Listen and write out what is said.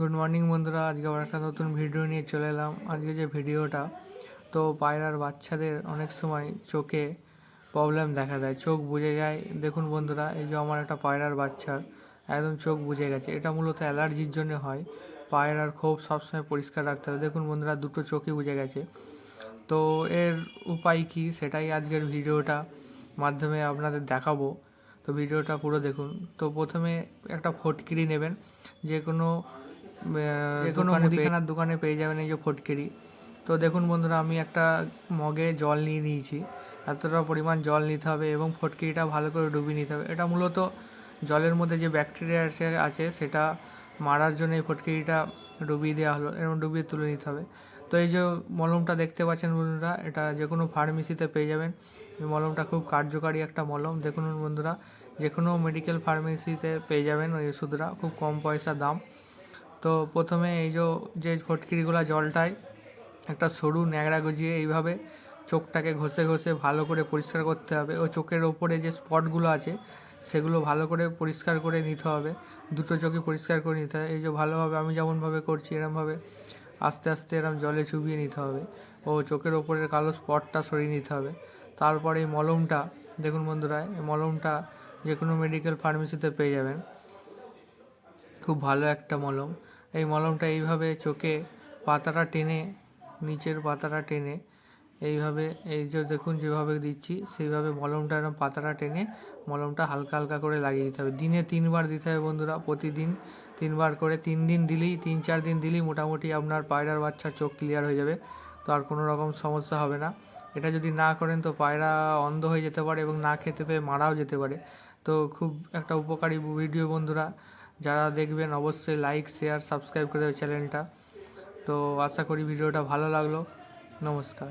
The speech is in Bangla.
গুড মর্নিং বন্ধুরা। আজকে আবার একটা নতুন ভিডিও নিয়ে চলে এলাম। আজকে যে ভিডিওটা তো পায়রার বাচ্চাদের অনেক সময় চোখে প্রবলেম দেখা দেয়। চোখ বুজে যায়। দেখুন বন্ধুরা, এই যে আমার একটা পায়রার বাচ্চার, একদম চোখ বুজে গেছে। এটা মূলত অ্যালার্জির জন্য হয়। পায়রার খোপ সবসময় পরিষ্কার রাখতে হবে। দেখুন বন্ধুরা, দুটো চোখই বুজে গেছে। তো এর উপায় কি, সেটাই আজকের ভিডিওটা মাধ্যমে আপনাদের দেখাবো। তো ভিডিওটা পুরো দেখুন। তো প্রথমে একটা ফটকিরি নেবেন। যে কোনো যে কোনো মুদিখানার দোকানে পেয়ে যাবেন এই যে ফটকিরি। তো দেখুন বন্ধুরা আমি একটা মগে জল নিয়ে নিয়েছি। এতটা পরিমাণ জল নিতে হবে এবং ফটকিরিটা ভালো করে ডুবিয়ে নিতে হবে। এটা মূলত জলের মধ্যে যে ব্যাকটেরিয়া আছে সেটা মারার জন্য এই ফটকিরিটা ডুবিয়ে দেওয়া হলো এরকম ডুবিয়ে তুলে নিতে হবে। তো এই যে মলমটা দেখতে পাচ্ছেন বন্ধুরা এটা যে কোনো ফার্মেসিতে পেয়ে যাবেন। এই মলমটা খুব কার্যকারী একটা মলম। দেখুন বন্ধুরা যে কোনো মেডিকেল ফার্মেসিতে পেয়ে যাবেন ওই ওষুধরা খুব কম পয়সা দাম। তো প্রথমে এই যে যে ফটকিরিগুলো জলটায় একটা সরু ন্যাংরা গজিয়ে এইভাবে চোখটাকে ঘষে ঘষে ভালো করে পরিষ্কার করতে হবে। ও চোখের ওপরে যে স্পটগুলো আছে, সেগুলো ভালো করে পরিষ্কার করে নিতে হবে। দুটো চোখে পরিষ্কার করে নিতে হবে। এই যে ভালোভাবে আমি যেমনভাবে করছি, এরমভাবে আস্তে আস্তে এরম জলে চুবিয়ে নিতে হবে। ও চোখের ওপরের কালো স্পটটা সরিয়ে নিতে হবে। তারপরে এই মলমটা, দেখুন বন্ধুরা, এই মলমটা যে কোনো মেডিকেল ফার্মেসিতে পেয়ে যাবেন। খুব ভালো একটা মলম। এই মলমটা এইভাবে চোখে পাতাটা টেনে, নিচের পাতাটা টেনে, এইভাবে এই যে দেখুন যেভাবে দিচ্ছি, সেইভাবে মলমটা এরকম পাতাটা টেনে, মলমটা হালকা হালকা করে লাগিয়ে দিতে হবে। দিনে তিনবার দিতে হবে বন্ধুরা, প্রতিদিন তিনবার করে, তিন দিন দিলেই, তিন চার দিন দিলেই মোটামুটি আপনার পায়রার বাচ্চার চোখ ক্লিয়ার হয়ে যাবে, তো আর কোনো রকম সমস্যা হবে না। এটা যদি না করেন তো পায়রা অন্ধ হয়ে যেতে পারে এবং না খেতে পেয়ে মারাও যেতে পারে। তো খুব একটা উপকারী ভিডিও বন্ধুরা। যারা দেখবেন অবশ্যই লাইক শেয়ার সাবস্ক্রাইব করে দেবে চ্যানেলটা তো আশা করি ভিডিওটা ভালো লাগল। নমস্কার।